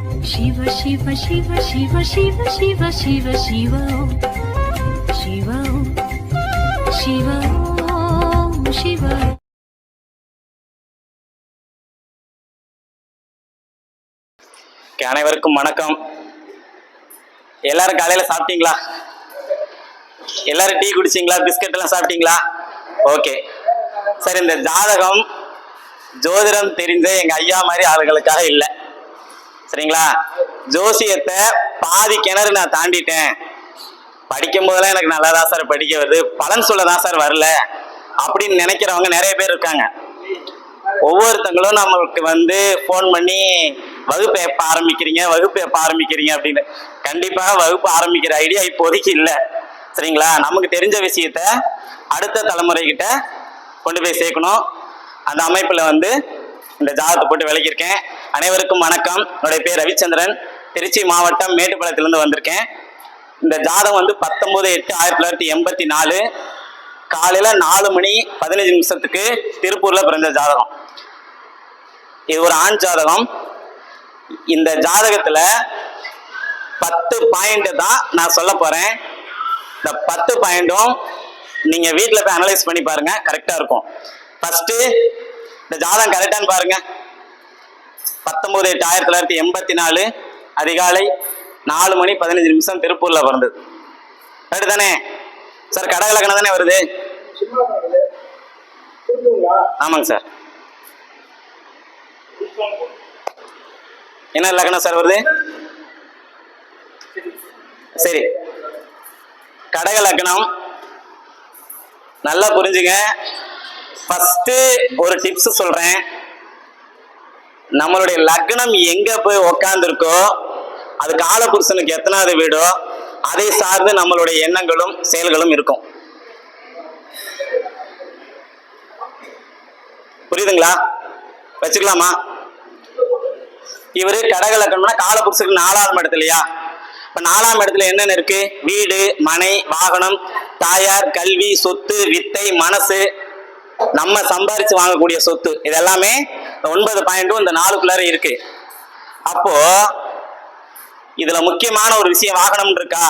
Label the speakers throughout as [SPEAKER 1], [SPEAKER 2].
[SPEAKER 1] சிவ சிவ சிவ சிவ சிவ சிவ சிவ சிவோ சிவோ சிவோ
[SPEAKER 2] சிவோ அனைவருக்கும் வணக்கம். எல்லாரும் காலையில சாப்பிட்டீங்களா? எல்லாரும் டீ குடிச்சிங்களா? பிஸ்கட் எல்லாம் சாப்பிட்டீங்களா? ஓகே சரி இந்த ஜாதகம் ஜோதிடம் தெரிஞ்ச எங்க ஐயா மாதிரி ஆளுகளுக்காக இல்லை. சரிங்களா? ஜோசியத்தை பாதி கிணறு நான் தாண்டிட்டேன். படிக்கும் போதெல்லாம் எனக்கு நல்லா தான் சார் படிக்க வருது. பலன் சொல்ல தான் சார் வரல. அப்படின்னு நினைக்கிறவங்க நிறைய பேர் இருக்காங்க. ஒவ்வொருத்தங்களும் நம்மளுக்கு வந்து ஃபோன் பண்ணி வகுப்பு எப்போ ஆரம்பிக்கிறீங்க? வகுப்பு எப்போ ஆரம்பிக்கிறீங்க? அப்படின்னு. கண்டிப்பாக வகுப்பு ஆரம்பிக்கிற ஐடியா இப்போதைக்கு இல்லை. சரிங்களா? நமக்கு தெரிஞ்ச விஷயத்த அடுத்த தலைமுறைகிட்ட கொண்டு போய் சேர்க்கணும். அந்த அமைப்பில் வந்து இந்த ஜாதகத்தை போட்டு விளக்கியிருக்கேன். அனைவருக்கும் வணக்கம். என்னுடைய பேர் ரவிச்சந்திரன். திருச்சி மாவட்டம் மேட்டுப்பாளையத்துலேருந்து வந்திருக்கேன். இந்த ஜாதகம் வந்து பத்தொம்போது எட்டு ஆயிரத்தி தொள்ளாயிரத்தி எண்பத்தி நாலு. காலையில் நாலு மணி பதினஞ்சு நிமிஷத்துக்கு திருப்பூரில் பிறந்த ஜாதகம். இது ஒரு ஆண் ஜாதகம். இந்த ஜாதகத்தில் பத்து பாயிண்ட் தான் நான் சொல்ல போகிறேன் இந்த பத்து பாயிண்ட்டும் நீங்கள் வீட்டில் போய் அனலைஸ் பண்ணி பாருங்க. கரெக்டாக இருக்கும். ஃபஸ்ட்டு இந்த ஜாதகம் கரெக்டான்னு பாருங்க. பத்தொம்போது எட்டு ஆயிரத்தி தொள்ளாயிரத்தி எண்பத்தி நாலு அதிகாலை நாலு மணி பதினஞ்சு நிமிஷம் திருப்பூரில் பிறந்தது. கரெக்டு தானே? சார் கடகலக்கணம் தானே வருது? ஆமாங்க சார் என்ன லக்கணம் சார் வருது? சரி. கடக லக்னம் நல்லா புரிஞ்சுங்க. ஃபர்ஸ்ட் ஒரு டிப்ஸ் சொல்றேன். நம்மளுடைய லக்னம் எங்க போய் உக்காந்துருக்கோ அது காலபுருஷனுக்கு எத்தனாவது வீடோ அதை சார்ந்து நம்மளுடைய எண்ணங்களும் செயல்களும் இருக்கும். புரியுதுங்களா? வச்சுக்கலாமா? இவர் கடக லக்கணம்னா காலபுருஷனுக்கு நாலாவது இடத்துல இல்லையா? நாலாம் இடத்துல என்னென்ன இருக்கு? வீடு மனை வாகனம் தாயார் கல்வி சொத்து வித்தை மனசு நம்ம சம்பாரிச்சு வாங்கக்கூடிய சொத்து. இது எல்லாமே ஒன்பது பாயிண்டும் இந்த நாலுக்குள்ளார இருக்கு. அப்போ இதுல முக்கியமான ஒரு விஷயம் வாகனம் இருக்கா?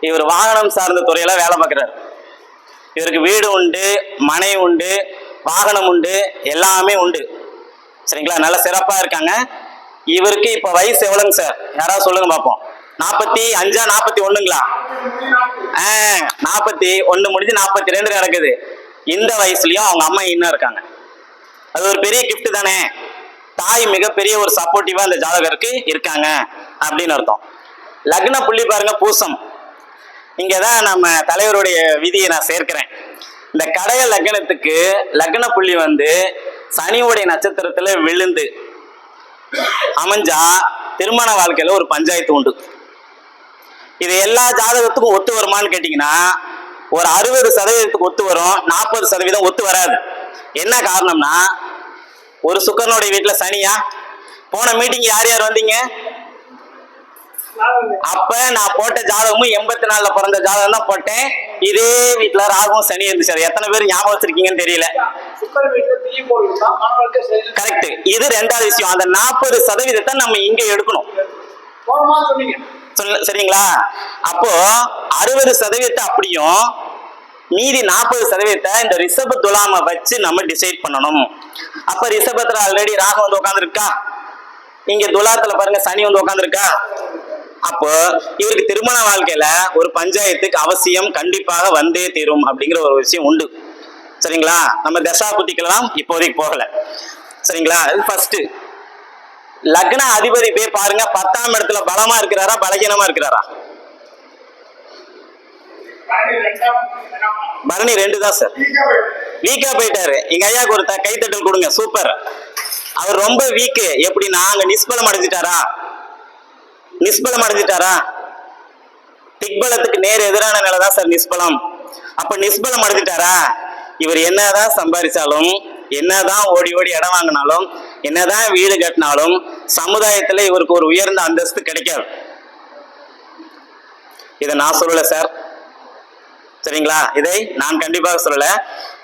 [SPEAKER 2] இவர் வாகனம் சார்ந்த துறையில வேலை பார்க்கிறார். இவருக்கு வீடு உண்டு மனை உண்டு வாகனம் உண்டு எல்லாமே உண்டு. சரிங்களா? நல்ல சிறப்பா இருக்காங்க. இவருக்கு இப்ப வயசு எவ்வளவுங்க சார்? யாராவது சொல்லுங்க பார்ப்போம் நாற்பத்தி அஞ்சா நாற்பத்தி ஒண்ணுங்களா? ஆ நாற்பத்தி ஒண்ணு முடிஞ்சு நாற்பத்தி ரெண்டு நடக்குது. இந்த வயசுலயும் அவங்க அம்மா இன்னும் இருக்காங்க. அது ஒரு பெரிய கிஃப்ட் தானே. தாய் மிகப்பெரிய ஒரு சப்போர்ட்டிவா இந்த ஜாதகருக்கு இருக்காங்க அப்படின்னு அர்த்தம். லக்ன புள்ளி பாருங்க பூசம். இங்கதான் நம்ம தலைவருடைய விதியை நான் சேர்க்கிறேன். இந்த கடைய லக்னத்துக்கு லக்ன புள்ளி வந்து சனியுடைய நட்சத்திரத்துல விழுந்து அமைஞ்சா திருமண வாழ்க்கையில ஒரு பஞ்சாயத்து உண்டு. இது எல்லா ஜாதகத்துக்கும் ஒத்து வருமான்னு கேட்டீங்கன்னா ஒரு அறுபது சதவீதத்துக்கு ஒத்து வரும் நாற்பது சதவீதம் ஒத்து வராது. என்ன காரணம்னா ஒரு சுக்கரனுடைய வீட்டுல சனியா? போன மீட்டிங் யார் யார் வந்தீங்க? அப்ப நான் போட்ட ஜாதகமும் எண்பத்தி நாலுல பிறந்த ஜாதகம் தான் போட்டேன். இதே வீட்டுல ராகுவும் சனி இருந்துச்சு. அது எத்தனை பேர் ஞாபகம் வச்சிருக்கீங்கன்னு தெரியல. கரெக்ட் இது ரெண்டாவது விஷயம். அந்த நாற்பது சதவீதத்தை நம்ம இங்க எடுக்கணும். சரிங்களா? அப்போ அறுபது சதவீதத்தை அப்படியும் மீதி நாற்பது சதவீதத்தை இந்த ரிஷப துலாம வச்சு நம்ம டிசைட் பண்ணணும். அப்ப ரிஷபத்துல ஆல்ரெடி ராகம் வந்து உட்காந்துருக்கா இங்க துலாத்துல பாருங்க சனி வந்து உட்காந்துருக்கா அப்போ இவருக்கு திருமண வாழ்க்கையில ஒரு பஞ்சாயத்துக்கு அவசியம் கண்டிப்பாக வந்தே தீரும் அப்படிங்கிற ஒரு விஷயம் உண்டு. சரிங்களா? நம்ம தசா புத்திக்கெல்லாம் இப்போதைக்கு போகல. சரிங்களா? அது ஃபர்ஸ்ட் லக்ன அதிபதி போய் பாருங்க பத்தாம் இடத்துல பலமா இருக்கிறாரா பலகீனமா இருக்கிறாரா? பரணி ரெண்டு தான் சார். வீக்கா போயிட்டாரு. எங்க ஐயா ஒரு கைத்தட்டல் கொடுங்க சூப்பர். அவர் ரொம்ப வீக்கு எப்படின்னா அங்க நிஷ்பலம் அடைஞ்சிட்டாரா? நிஷ்பலம் அடைஞ்சிட்டாரா? திக்பலத்துக்கு நேர் எதிரான நிலை தான் சார் நிஷ்பலம். அப்ப நிஷ்பலம் அடைஞ்சிட்டாரா? இவர் என்னதான் சம்பாதிச்சாலும் என்னதான் ஓடி ஓடி இடம் வாங்கினாலும் என்னதான் வீடு கட்டினாலும் சமுதாயத்துல இவருக்கு ஒரு உயர்ந்த அந்தஸ்து கிடைக்காது. இதை நான் சொல்லல சார் சரிங்களா? இதை நான் கண்டிப்பாக சொல்லல.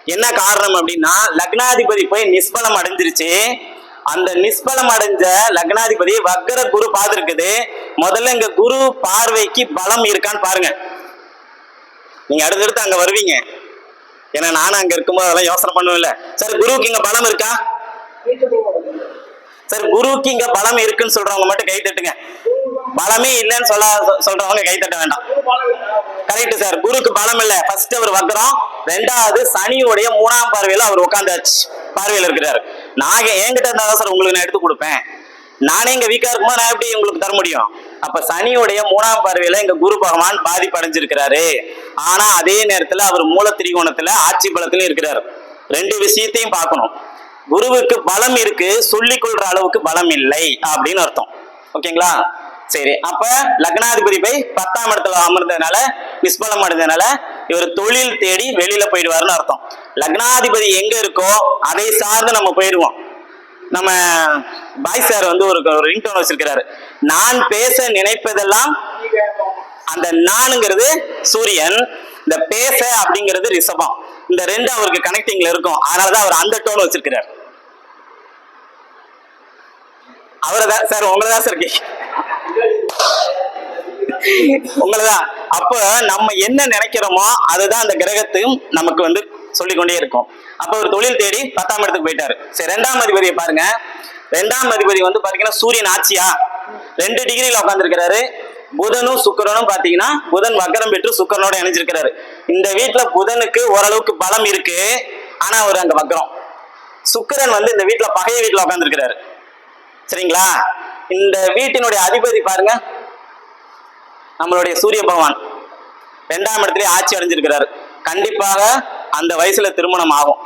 [SPEAKER 2] என்ன காரணம் அப்படின்னா லக்னாதிபதி போய் நிஷ்பலம் அடைஞ்சிருச்சு. அந்த நிஷ்பலம் அடைஞ்ச லக்னாதிபதி வக்கர குரு பார்த்துருக்குது. முதல்ல இங்க குரு பார்வைக்கு பலம் இருக்கான்னு பாருங்க. நீங்க அடுத்தடுத்து அங்க வருவீங்க. ஏன்னா நானும் அங்க இருக்கும்போது அதெல்லாம் யோசனை பண்ணுவேன்ல. சார் குருவுக்கு இங்க பலம் இருக்கா? சார் குருவுக்கு இங்க பலம் இருக்குன்னு சொல்றவங்க மட்டும் கை தட்டுங்க. பலமே இல்லைன்னு சொல்ல சொல்றவங்க கை தட்ட வேண்டாம். கரெக்ட் சார் குருக்கு பலம் இல்ல. ஃபர்ஸ்ட் அவர் வக்கரம் ரெண்டாவது சனியுடைய மூணாம் பார்வையில அவர் உட்காந்தாச்சு பார்வையில இருக்கிறாரு. நாங்க என்கிட்ட இருந்தாதான் சார் உங்களுக்கு நான் எடுத்து கொடுப்பேன். நானே இங்க வீக்கா இருக்கும்போது நான் எப்படி உங்களுக்கு தர முடியும்? அப்ப சனியுடைய மூணாம் பார்வையில இங்க குரு பகவான் பாதிப்படைஞ்சிருக்கிறாரு. ஆனா அதே நேரத்துல அவர் மூல திரிகோணத்துல ஆட்சி பலத்திலும் இருக்கிறாரு. ரெண்டு விஷயத்தையும் பார்க்கணும். குருவுக்கு பலம் இருக்கு சொல்லிக் கொள்ற அளவுக்கு பலம் இல்லை அப்படின்னு அர்த்தம். ஓகேங்களா? சரி அப்ப லக்னாதிபதி போய் பத்தாம் இடத்துல அமர்ந்ததுனால நிஷ்பலம் அடைஞ்சதுனால இவர் தொழில் தேடி வெளியில போயிடுவாருன்னு அர்த்தம். லக்னாதிபதி எங்க இருக்கோ அதை சார்ந்து நம்ம போயிடுவோம். நம்ம பாய் சார் வந்து ஒரு ரிங்டோன் வச்சிருக்கிறாரு. நான் பேச நினைப்பதெல்லாம் அந்த நானுங்கிறது சூரியன் இந்த பேச அப்படிங்கிறது ரிஷபம். இந்த ரெண்டு அவருக்கு கனெக்டிங்ல இருக்கும். அதனாலதான் அவர் அந்த டோன் வச்சிருக்கிறார். அவரை தான் சார் உங்களை தான் சார் கே- உங்களதான். அப்ப நம்ம என்ன நினைக்கிறோமோ அதுதான் அந்த கிரகத்தையும் நமக்கு வந்து சொல்லிக்கொண்டே இருக்கும். அப்ப ஒரு தொழில் தேடி பத்தாம் இடத்துக்கு போயிட்டாரு. சரி ரெண்டாம் அதிபதியை பாருங்க. ரெண்டாம் அதிபதி வந்து பாத்தீங்கன்னா சூரியன் ஆட்சியா? ரெண்டு டிகிரியில உட்காந்துருக்கிறாரு புதனும் சுக்கிரனும் பாத்தீங்கன்னா புதன் வக்கரம் பெற்று சுக்கிரனோட இணைஞ்சிருக்கிறாரு. இந்த வீட்டுல புதனுக்கு ஓரளவுக்கு பலம் இருக்கு. ஆனா அவர் அங்க வக்கரம். சுக்கிரன் வந்து இந்த வீட்டுல பகைய வீட்டுல உட்காந்துருக்கிறாரு சரிங்களா? இந்த வீட்டினுடைய அதிபதி பாருங்க. நம்மளுடைய சூரிய பகவான். ரெண்டாம் இடத்துல ஆட்சி அடைஞ்சிருக்கிறாரு. கண்டிப்பாக அந்த வயசுல திருமணம் ஆகும்.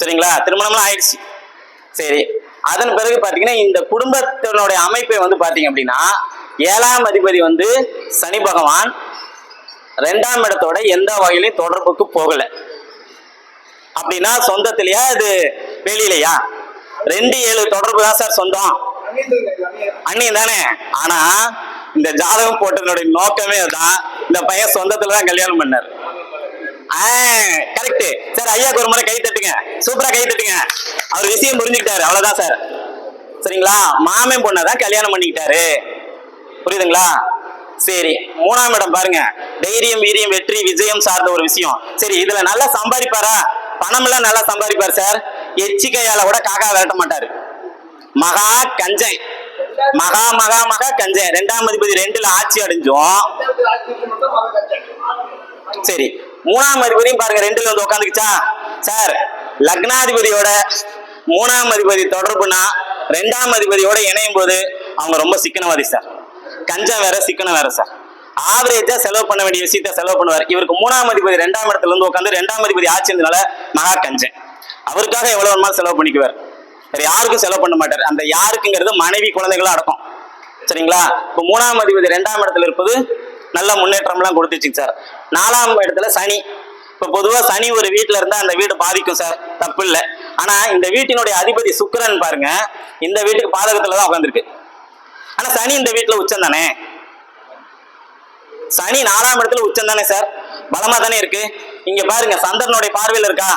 [SPEAKER 2] சரிங்களா? திருமணம்லாம் ஆயிடுச்சு. சரி. அதன் பிறகு பார்த்தீங்கன்னா இந்த குடும்பத்தினுடைய அமைப்பை வந்து பார்த்தீங்க அப்படின்னா ஏழாம் அதிபதி வந்து சனி பகவான் ரெண்டாம் இடத்தோட எந்த வகையிலையும் தொடர்புக்கு போகல. அப்படின்னா சொந்தத்திலையா இது வெளியிலையா? ரெண்டு ஏழு தொடர்பு தான் சார் சொந்தம். அண்ணியன் தானே? ஆனா இந்த ஜாதகம் போட்டதனுடைய நோக்கமே அதான். இந்த பையன் சொந்தத்துல தான் கல்யாணம் பண்ணார். கரெக்ட் சார் ஐயாக்கு ஒரு முறை கை தட்டுங்க. சூப்பரா கை தட்டுங்க. அவர் விஷயம் புரிஞ்சுக்கிட்டாரு. அவ்வளவுதான் சார். சரிங்களா? மாமன் பொண்ணை தான் கல்யாணம் பண்ணிக்கிட்டாரு. புரியுதுங்களா? சரி. மூணாம் இடம் பாருங்க. தைரியம் வீரியம் வெற்றி விஜயம் சார்ந்த ஒரு விஷயம். சரி இதுல நல்லா சம்பாதிப்பாரா? பணம் எல்லாம் நல்லா சம்பாதிப்பார் சார். எச்சிக்கையால கூட காக்கா விரட்ட மாட்டாரு. மகா கஞ்சன் மகா மகா மகா கஞ்சன் ரெண்டாம் அதிபதி ரெண்டுல ஆட்சி அடைஞ்சோம். சரி. மூணாம் அதிபதியும் பாருங்க ரெண்டுல வந்து உட்காந்துக்குச்சா சார் லக்னாதிபதியோட மூணாம் அதிபதி தொடர்புனா ரெண்டாம் அதிபதியோட இணையும் போது அவங்க ரொம்ப சிக்கனவாதி சார். கஞ்சம் வேற சிக்கனம் வேற சார். ஆவரேஜா செலவு பண்ண வேண்டிய விஷயத்த செலவு பண்ணுவார். இவருக்கு மூணாம் அதிபதி ரெண்டாம் இடத்துல இருந்து உட்காந்து ரெண்டாம் அதிபதி ஆட்சி மகா கஞ்சன். அவருக்காக எவ்வளவு வேணுமா செலவு பண்ணிக்குவார். வேற யாருக்கும் செலவு பண்ண மாட்டார். அந்த யாருக்குங்கிறது மனைவி குழந்தைகளும் அடக்கம். சரிங்களா? இப்போ மூணாம் அதிபதி ரெண்டாம் இடத்துல இருப்பது நல்ல முன்னேற்றம்லாம் கொடுத்துச்சுங்க சார். நாலாம் இடத்துல சனி. இப்போ பொதுவாக சனி ஒரு வீட்டில் இருந்தால் அந்த வீடு பாதிக்கும் சார். தப்பு இல்லை. ஆனால் இந்த வீட்டினுடைய அதிபதி சுக்கரன் பாருங்க. இந்த வீட்டுக்கு பாதகத்தில் தான் உட்காந்துருக்கு ஆனால் சனி இந்த வீட்டில் உச்சம் தானே? சனி நாலாம் இடத்துல உச்சம் தானே சார்? பலமா தானே இருக்கு? இங்க பாருங்க சந்திரனுடைய பார்வையில் இருக்கா?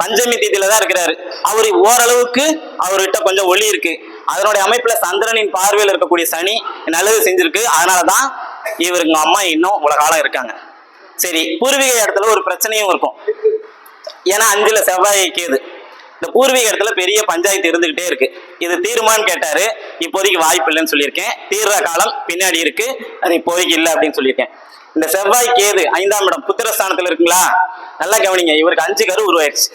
[SPEAKER 2] பஞ்சமி தீதியில தான் இருக்கிறாரு. அவர் ஓரளவுக்கு அவர்கிட்ட கொஞ்சம் ஒளி இருக்கு. அதனுடைய அமைப்புல சந்திரனின் பார்வையில் இருக்கக்கூடிய சனி நல்லது செஞ்சிருக்கு. அதனாலதான் இவருங்க அம்மா இன்னும் இவ்வளவு காலம் இருக்காங்க. சரி பூர்வீக இடத்துல ஒரு பிரச்சனையும் இருக்கும். ஏன்னா அஞ்சுல செவ்வாய் கேது. இந்த பூர்வீக இடத்துல பெரிய பஞ்சாயத்து இருந்துகிட்டே இருக்கு. இது தீருமான்னு கேட்டாரு. இப்போதைக்கு வாய்ப்பு இல்லைன்னு சொல்லியிருக்கேன். தீர்ற காலம் பின்னாடி இருக்கு. அது இப்போதைக்கு இல்லை அப்படின்னு சொல்லியிருக்கேன். இந்த செவ்வாய் கேது ஐந்தாம் இடம் புத்திரஸ்தானத்துல இருக்குங்களா? நல்லா கவனிங்க. இவருக்கு அஞ்சு கரு உருவாயிருச்சு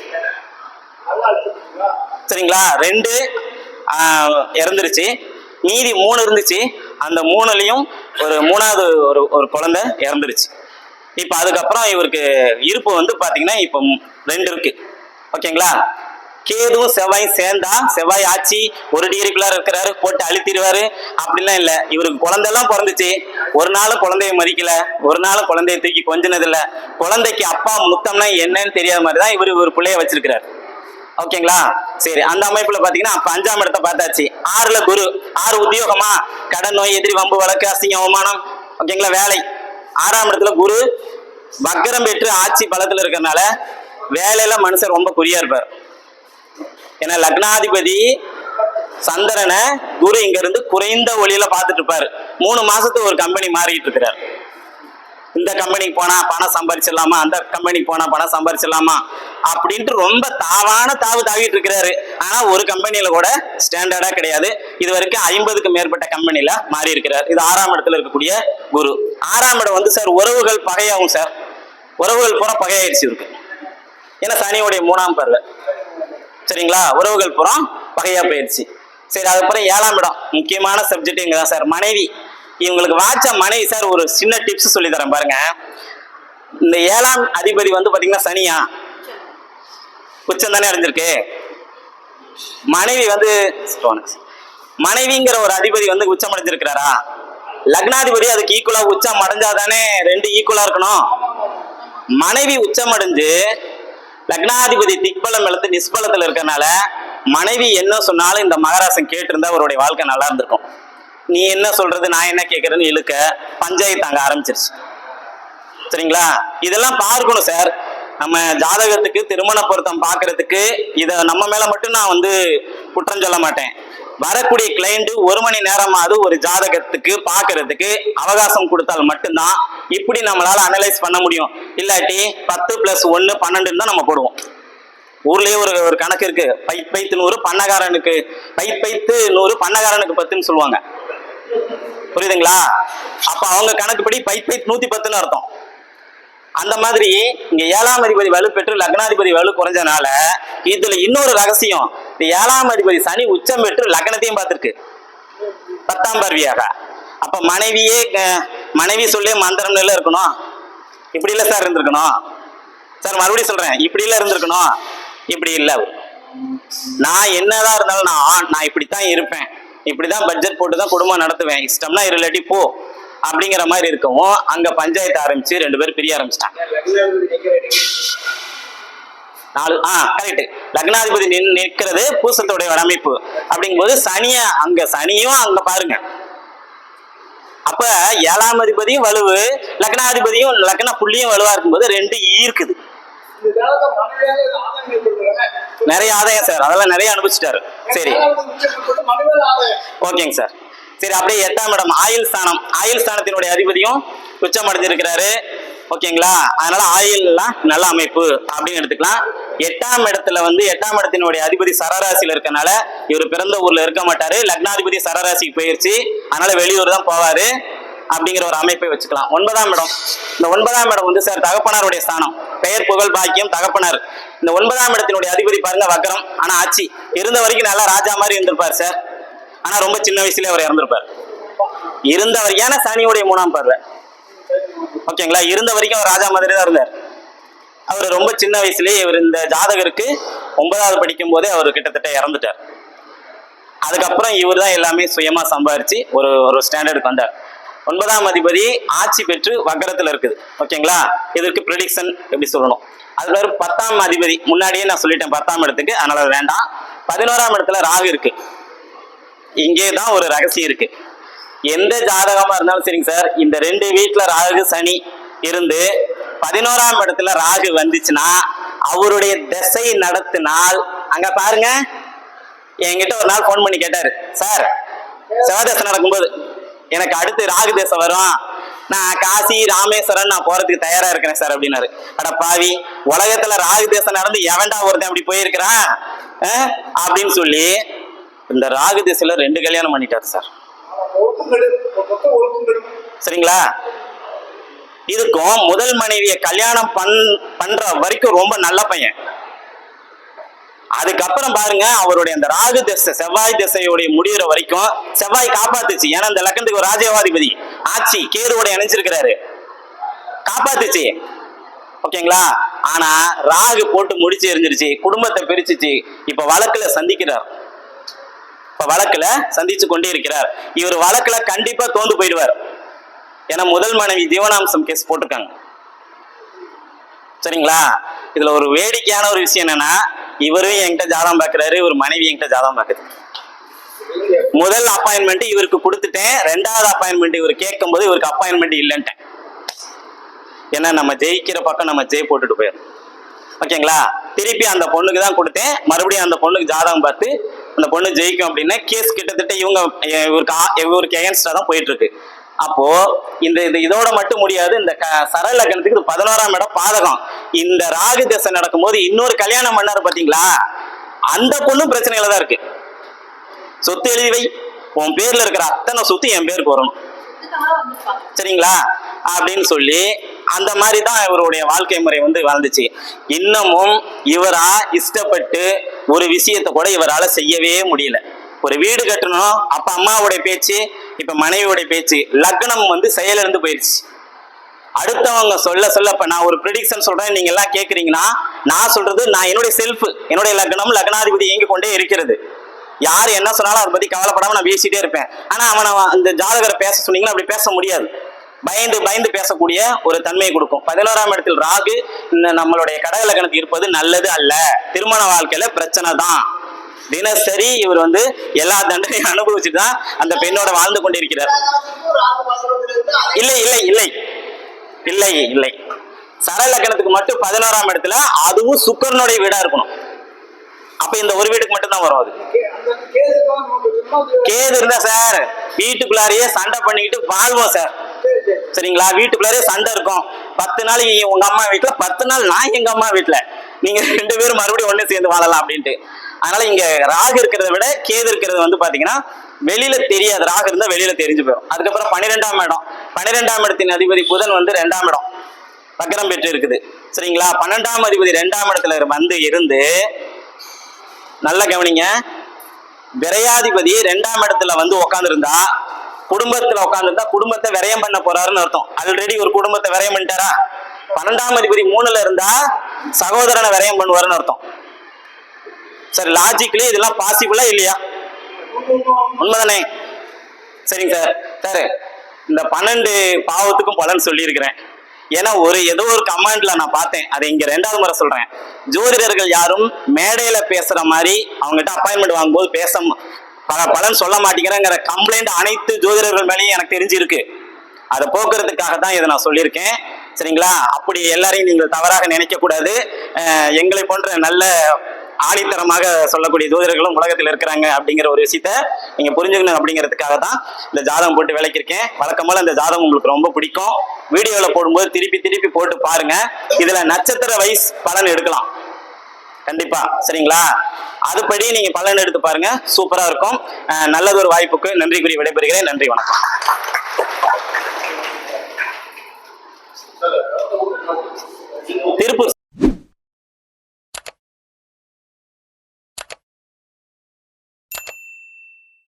[SPEAKER 2] சரிங்களா? ரெண்டு இறந்துருச்சு. மீதி மூணு இருந்துச்சு. அந்த மூணுலையும் ஒரு மூணாவது ஒரு ஒரு குழந்தை இறந்துருச்சு. இப்போ அதுக்கப்புறம் இவருக்கு இருப்பு வந்து பார்த்தீங்கன்னா இப்போ ரெண்டு இருக்கு. ஓகேங்களா? கேதுவும் செவ்வாயும் சேர்ந்தா செவ்வாய் ஆச்சு ஒரு டிகிரிக்குள்ளார இருக்கிறாரு போட்டு அழுத்திடுவாரு. அப்படிலாம் இல்லை. இவருக்கு குழந்தைலாம் பிறந்துச்சு. ஒரு நாளும் குழந்தைய மதிக்கல. ஒரு நாளும் குழந்தைய தூக்கி கொஞ்சினதில்லை. குழந்தைக்கு அப்பா முத்தம்னா என்னன்னு தெரியாத மாதிரி தான் இவர் ஒரு பிள்ளைய வச்சிருக்கிறார். ஓகேங்களா? சரி அந்த அமைப்புல பாத்தீங்கன்னா அப்ப அஞ்சாம் இடத்தை பார்த்தாச்சு. ஆறுல குரு. ஆறு உத்தியோகமா கடன் நோய் எதிரி வம்பு வழக்கு அசிங்கம் அவமானம் ஓகேங்களா வேலை. ஆறாம் இடத்துல குரு வக்கரம் பெற்று ஆட்சி பலத்துல இருக்கிறதுனால வேலையில மனுஷர் ரொம்ப குறியா இருப்பார். ஏன்னா லக்னாதிபதி சந்திரனை குரு இங்க இருந்து குறைந்த ஒளியில பார்த்துட்டு இருப்பாரு. மூணு மாசத்துக்கு ஒரு கம்பெனி மாறிட்டு இருக்கிறார். இந்த கம்பெனிக்கு போனா பணம் சம்பாரிச்சிடலாமா? அந்த கம்பெனிக்கு போனா பணம் சம்பாரிச்சிடலாமா? அப்படின்ட்டு ரொம்ப தாவான தாவு தாவிட்டு இருக்கிறாரு. ஆனா ஒரு கம்பெனியில கூட ஸ்டாண்டர்டா கிடையாது. இது வரைக்கும் ஐம்பதுக்கு மேற்பட்ட கம்பெனில மாறி இருக்கிறார். இது ஆறாம் இடத்துல இருக்கக்கூடிய குரு. ஆறாம் இடம் வந்து சார் உறவுகள் பகையாகும் சார் உறவுகள் பூரா பகையாயிருச்சு இருக்கு ஏன்னா சனியோடைய மூணாம் பருவ. சரிங்களா? உறவுகள் புறம் பகையா போயிடுச்சு. சரி அதுக்கப்புறம் ஏழாம் இடம். முக்கியமான சப்ஜெக்ட் இங்க தான் சார் மனைவி. இவங்களுக்கு வாட்ச மனைவி சார் ஒரு சின்ன டிப்ஸ் சொல்லி தரேன் பாருங்க. இந்த ஏழாம் அதிபதி வந்து பாத்தீங்கன்னா சனியா. உச்சம் தானே அடைஞ்சிருக்கு. மனைவி வந்து மனைவிங்கிற ஒரு அதிபதி வந்து உச்சம் அடைஞ்சிருக்கிறாரா? லக்னாதிபதி அதுக்கு ஈக்குவலா உச்சம் அடைஞ்சாதானே ரெண்டு ஈக்குவலா இருக்கணும். மனைவி உச்சம் அடைஞ்சு லக்னாதிபதி திக்பலம் இழந்து நிஸ்பலத்துல இருக்கிறனால மனைவி என்ன சொன்னாலும் இந்த மகாராசன் கேட்டிருந்தா அவருடைய வாழ்க்கை நல்லா இருந்திருக்கும். நீ என்ன சொல்றது நான் என்ன கேட்கறேன்னு இழுக்க பஞ்சாயத்து அங்க ஆரம்பிச்சிருச்சு. சரிங்களா? இதெல்லாம் பார்க்கணும் சார். நம்ம ஜாதகத்துக்கு திருமண பொருத்தம் பார்க்கறதுக்கு இதை நம்ம மேல மட்டும் நான் வந்து குற்றம் சொல்ல மாட்டேன். வரக்கூடிய கிளைண்ட் ஒரு மணி நேரமாவது ஒரு ஜாதகத்துக்கு பார்க்கறதுக்கு அவகாசம் கொடுத்தால் மட்டும்தான் இப்படி நம்மளால அனலைஸ் பண்ண முடியும். இல்லாட்டி பத்து பிளஸ் ஒன்று பன்னெண்டுன்னு தான் நம்ம போடுவோம். ஊர்லயே ஒரு ஒரு கணக்கு இருக்கு. பைத் பைத்து நூறு பண்ணகாரனுக்கு பைத் பைத்து நூறு பண்ணகாரனுக்கு பத்துன்னு சொல்லுவாங்க. புரியுதுங்களா? அப்ப அவங்க கணக்குப்படி பைப்பை பைத் நூத்தி பத்துன்னு அர்த்தம். அந்த மாதிரி இங்க ஏழாம் அதிபதி வலு பெற்று லக்னாதிபதி வலு குறைஞ்சனால இதுல இன்னொரு ரகசியம். இந்த ஏழாம் அதிபதி சனி உச்சம் பெற்று லக்னத்தையும் பார்த்திருக்கு. பத்தாம் பார்வையாக. அப்ப மனைவியே மனைவி சொல்லி மந்திரம் நிலை இருக்கணும். இப்படி இல்ல சார் இருந்திருக்கணும். சார் மறுபடியும் சொல்றேன். இப்படி இல்ல இருந்திருக்கணும். இப்படி இல்ல. நான் என்னதான் இருந்தாலும் நான் நான் இப்படித்தான் இருப்பேன். இப்படிதான் பட்ஜெட் போட்டு தான் குடும்பம் நடத்துவேன். இஷ்டம்னா இல்லாட்டி போ அப்படிங்கிற மாதிரி இருக்கவும் அங்க பஞ்சாயத்து ஆரம்பிச்சு ரெண்டு பேரும் பிரிய ஆரம்பிச்சிட்டாங்க. நாலு ஆ கரெக்ட் லக்னாதிபதி நின் நிற்கிறது பூசத்தோடைய அமைப்பு அப்படிங்கும்போது சனிய அங்க சனியும் அங்க பாருங்க. அப்ப ஏழாம் அதிபதியும் வலுவு லக்னாதிபதியும் லக்ன புள்ளியும் வலுவா இருக்கும்போது ரெண்டு ஈர்க்குது. நிறைய ஆதாயம் சார் அதெல்லாம் நிறைய அனுபவிச்சிட்டாரு. சரி. ஓகேங்க சார் சரி அப்படியே எட்டாம் இடம் ஆயுள் ஸ்தானம். ஆயுள் ஸ்தானத்தினுடைய அதிபதியும் உச்சம் அடைஞ்சிருக்கிறாரு. ஓகேங்களா அதனால ஆயுள்லாம் நல்ல அமைப்பு அப்படின்னு எடுத்துக்கலாம். எட்டாம் இடத்துல வந்து எட்டாம் இடத்தினுடைய அதிபதி சரராசியில் இருக்கனால இவர் பிறந்த ஊர்ல இருக்க மாட்டாரு. லக்னாதிபதி சரராசிக்கு போயிருச்சு. அதனால வெளியூர் தான் போவாரு. அப்படிங்கிற ஒரு அமைப்பை வச்சுக்கலாம். ஒன்பதாம் இடம். இந்த ஒன்பதாம் இடம் வந்து சார் தகப்பனாருடைய ஸ்தானம். பெயர் புகழ் பாக்கியம் தகப்பனார். இந்த ஒன்பதாம் இடத்தினுடைய அதிபதி பாருங்க வக்கரம். ஆனா ஆட்சி இருந்த வரைக்கும் நல்லா ராஜா மாதிரி இருந்திருப்பார் சார் ஆனா ரொம்ப சின்ன வயசுலயே அவர் இறந்திருப்பார். இருந்த ஏன்னா சனியுடைய மூணாம் பார்வை. ஓகேங்களா? இருந்த வரைக்கும் அவர் ராஜா மாதிரி தான் இருந்தார். அவர் ரொம்ப சின்ன வயசுலேயே இவர் இந்த ஜாதகருக்கு ஒன்பதாவது படிக்கும் போதே அவர் கிட்டத்தட்ட இறந்துட்டார். அதுக்கப்புறம் இவர் தான் எல்லாமே சுயமா சம்பாரிச்சு ஒரு ஒரு ஸ்டாண்டர்டுக்கு வந்தார். ஒன்பதாம் அதிபதி ஆட்சி பெற்று வக்கரத்துல இருக்குது. ஓகேங்களா? இதற்கு ப்ரெடிக்ஷன் எப்படி சொல்லணும்? அதில் ஒரு பத்தாம் அதிபதி முன்னாடியே நான் சொல்லிட்டேன் பத்தாம் இடத்துக்கு அதனால வேண்டாம். பதினோராம் இடத்துல ராகு இருக்கு. இங்கே தான் ஒரு ரகசியம் இருக்கு. எந்த ஜாதகமா இருந்தாலும் சரிங்க சார் இந்த ரெண்டு வீட்டுல ராகு சனி இருந்து பதினோராம் இடத்துல ராகு வந்துச்சுன்னா அவருடைய திசை நடத்தினால் அங்க பாருங்க என்கிட்ட ஒரு நாள் ஃபோன் பண்ணி கேட்டாரு. சார் சிவதசை நடக்கும்போது எனக்கு அடுத்து ராகு தேசம் வரும். நான் காசி ராமேஸ்வரன் நான் போறதுக்கு தயாரா இருக்கிறேன் சார் அப்படின்னாரு. அட பாவி உலகத்துல ராகு தேசம் நடந்து எவன்டா ஒருத்தன் அப்படி போயிருக்கிறான்? அப்படின்னு சொல்லி இந்த ராகு தேசத்துல ரெண்டு கல்யாணம் பண்ணிட்டாரு சார். சரிங்களா? இதுக்கும் முதல் மனைவியை கல்யாணம் பண் பண்ற வரைக்கும் ரொம்ப நல்ல பையன். அதுக்கப்புறம் பாருங்க அவருடைய அந்த ராகு திசை செவ்வாய் திசையுடைய முடிகிற வரைக்கும் செவ்வாய் காப்பாத்துச்சு. ஏன்னா இந்த லக்கணத்துக்கு ஒரு ராஜ்யவாதிபதி ஆட்சி கேதுவோட இணைஞ்சிருக்கிறாரு. காப்பாத்துச்சு. ஓகேங்களா? ஆனா ராகு போட்டு முடிச்சு எரிஞ்சிருச்சு குடும்பத்தை பிரிச்சுச்சு இப்ப வழக்குல சந்திக்கிறார். இப்ப வழக்குல சந்திச்சு கொண்டே இருக்கிறார். இவர் வழக்குல கண்டிப்பா தோந்து போயிடுவார். ஏன்னா முதல் மனைவி ஜீவனாம்சம் கேஸ் போட்டிருக்காங்க. சரிங்களா? இதுல ஒரு வேடிக்கையான ஒரு விஷயம் என்னன்னா இவரும் என்கிட்ட ஜாதகம் பார்க்கறாரு இவர் மனைவி என்கிட்ட ஜாதகம் பார்க்குது. முதல் அப்பாயின்மெண்ட் இவருக்கு கொடுத்துட்டேன் ரெண்டாவது அப்பாயின்மெண்ட் இவர் கேட்கும்போது இவருக்கு அப்பாயின்மெண்ட் இல்லைன்ட்டேன். ஏன்னா நம்ம ஜெயிக்கிற பக்கம் நம்ம ஜெய் போட்டுட்டு போயிடும் ஓகேங்களா? திருப்பி அந்த பொண்ணுக்கு தான் கொடுத்தேன். மறுபடியும் அந்த பொண்ணுக்கு ஜாதகம் பார்த்து அந்த பொண்ணு ஜெயிக்கும் அப்படின்னா கேஸ் கிட்டத்தட்ட இவங்க இவருக்கு இவருக்கு எகன்ஸ்டா தான் போயிட்டு இருக்கு. அப்போ இந்த இது இதோட மட்டும் முடியாது இந்த க சர லக்னத்துக்கு இது பதினோராம் இடம் பாதகம். இந்த ராகு திசை நடக்கும்போது இன்னொரு கல்யாணம் பண்ணாரு பாத்தீங்களா? அந்த பொண்ணும் பிரச்சனையில தான் இருக்கு. சொத்து எழுதிவை உன் பேர்ல இருக்கிற அத்தனை சொத்து என் பேருக்கு வரணும். சரிங்களா? அப்படின்னு சொல்லி அந்த மாதிரி தான் இவருடைய வாழ்க்கை முறை வந்து வாழ்ந்துச்சு. இன்னமும் இவரா இஷ்டப்பட்டு ஒரு விஷயத்தை கூட இவரால செய்யவே முடியல. ஒரு வீடு கட்டணும் அப்ப அம்மாவுடைய பேச்சு இப்ப மனைவியோடைய பேச்சு லக்னம் வந்து செயலிருந்து போயிடுச்சு அடுத்தவங்க சொல்ல சொல்ல இப்ப நான் ஒரு ப்ரிடிக்ஷன் சொல்றேன் நீங்க எல்லாம் கேக்குறீங்கன்னா நான் சொல்றது நான் என்னுடைய செல்ஃப் என்னுடைய லக்னம் லக்னாதிபதி இயங்கி கொண்டே இருக்கிறது. யார் என்ன சொன்னாலும் அதை பத்தி கவலைப்படாம நான் பேசிட்டே இருப்பேன். ஆனா அவனை அந்த ஜாதகரை பேச சொன்னீங்கன்னா அப்படி பேச முடியாது. பயந்து பயந்து பேசக்கூடிய ஒரு தன்மையை கொடுக்கும். பதினோராம் இடத்தில் ராகு இந்த நம்மளுடைய கடக லக்னத்துக்கு இருப்பது நல்லது அல்ல. திருமண வாழ்க்கையில பிரச்சனை தான் தினசரி இவர் வந்து எல்லா தண்டனையும் அனுபவிச்சுட்டு தான் அந்த பெண்ணோட வாழ்ந்து கொண்டிருக்கிறார். இல்லை இல்லை இல்லை. இல்லை இல்லை. சரலக்கணத்துக்கு மட்டும் பதினோராம் இடத்துல அதுவும் சுக்கரனுடைய வீடா இருக்கணும். அப்ப இந்த ஒரு வீட்டுக்கு மட்டும் தான் வரும் அது. கேது இருந்தா சார் வீட்டுக்குள்ளாரையே சண்டை பண்ணிக்கிட்டு வாழ்வோம் சார். சரிங்களா? வீட்டுக்குள்ளாரே சண்டை இருக்கும். பத்து நாள் உங்க அம்மா வீட்டுல பத்து நாள் நான் எங்க அம்மா வீட்டுல. நீங்க ரெண்டு பேரும் மறுபடியும் ஒண்ணு சேர்ந்து வாழலாம் அப்படின்ட்டு. அதனால இங்க ராகு இருக்கிறத விட கேது இருக்கிறது வந்து பாத்தீங்கன்னா வெளியில தெரியாது. ராகு இருந்தா வெளியில தெரிஞ்சு போயிடும் அதுக்கப்புறம் பன்னிரெண்டாம் இடம். பன்னிரெண்டாம் இடத்தின் அதிபதி புதன் வந்து ரெண்டாம் இடம். வக்கரம் பெற்று இருக்குது. சரிங்களா? பன்னெண்டாம் அதிபதி ரெண்டாம் இடத்துல வந்து இருந்து நல்லா கவனிங்க. விரையாதிபதி ரெண்டாம் இடத்துல வந்து உட்காந்துருந்தா குடும்பத்துல உட்காந்துருந்தா குடும்பத்தை விரயம் பண்ண போறாருன்னு அர்த்தம். ஆல்ரெடி ஒரு குடும்பத்தை விரயம் பண்ணிட்டாரா? பன்னெண்டாம் அதிபதி மூணுல இருந்தா சகோதரனை விரயம் பண்ணுவாருன்னு அர்த்தம். சரி லாஜிக்கலி இதெல்லாம் பாசிபிளா இல்லையா? உண்மைதானே? சரிங்க சார் சார் இந்த பன்னெண்டு பாவத்துக்கும் பலன் சொல்லியிருக்கிறேன். ஏன்னா ஒரு ஏதோ ஒரு கமாண்ட்ல நான் பார்த்தேன். அதை இங்க ரெண்டாவது முறை சொல்றேன். ஜோதிடர்கள் யாரும் மேடையில பேசுற மாதிரி அவங்ககிட்ட அப்பாயின்மெண்ட் வாங்கும்போது பேச பல பலன் சொல்ல மாட்டேங்கிறேங்கிற கம்ப்ளைண்ட் அனைத்து ஜோதிடர்கள் மேலேயும் எனக்கு தெரிஞ்சிருக்கு. அதை போக்குறதுக்காக தான் இதை நான் சொல்லியிருக்கேன். சரிங்களா? அப்படி எல்லாரையும் நீங்கள் தவறாக நினைக்க கூடாது எங்களை போன்ற நல்ல ஆணித்தரமாக சொல்லக்கூடிய தூதர்களும் உலகத்தில் இருக்கிறாங்க அப்படிங்கிற ஒரு விஷயத்த நீங்க புரிஞ்சுக்கணும் அப்படிங்கிறதுக்காக தான் இந்த ஜாதகம் போட்டு விளக்கியிருக்கேன். வழக்கமாக இந்த ஜாதகம் உங்களுக்கு ரொம்ப பிடிக்கும். வீடியோவில் போடும்போது திருப்பி திருப்பி போட்டு பாருங்க. இதுல நட்சத்திர வைஸ் பலன் எடுக்கலாம். கண்டிப்பா. சரிங்களா? அதுபடி நீங்க பலன் எடுத்து பாருங்க. சூப்பரா இருக்கும். நல்லதொரு வாய்ப்புக்கு நன்றி கூறி விடைபெறுகிறேன். நன்றி வணக்கம். திருப்பூர்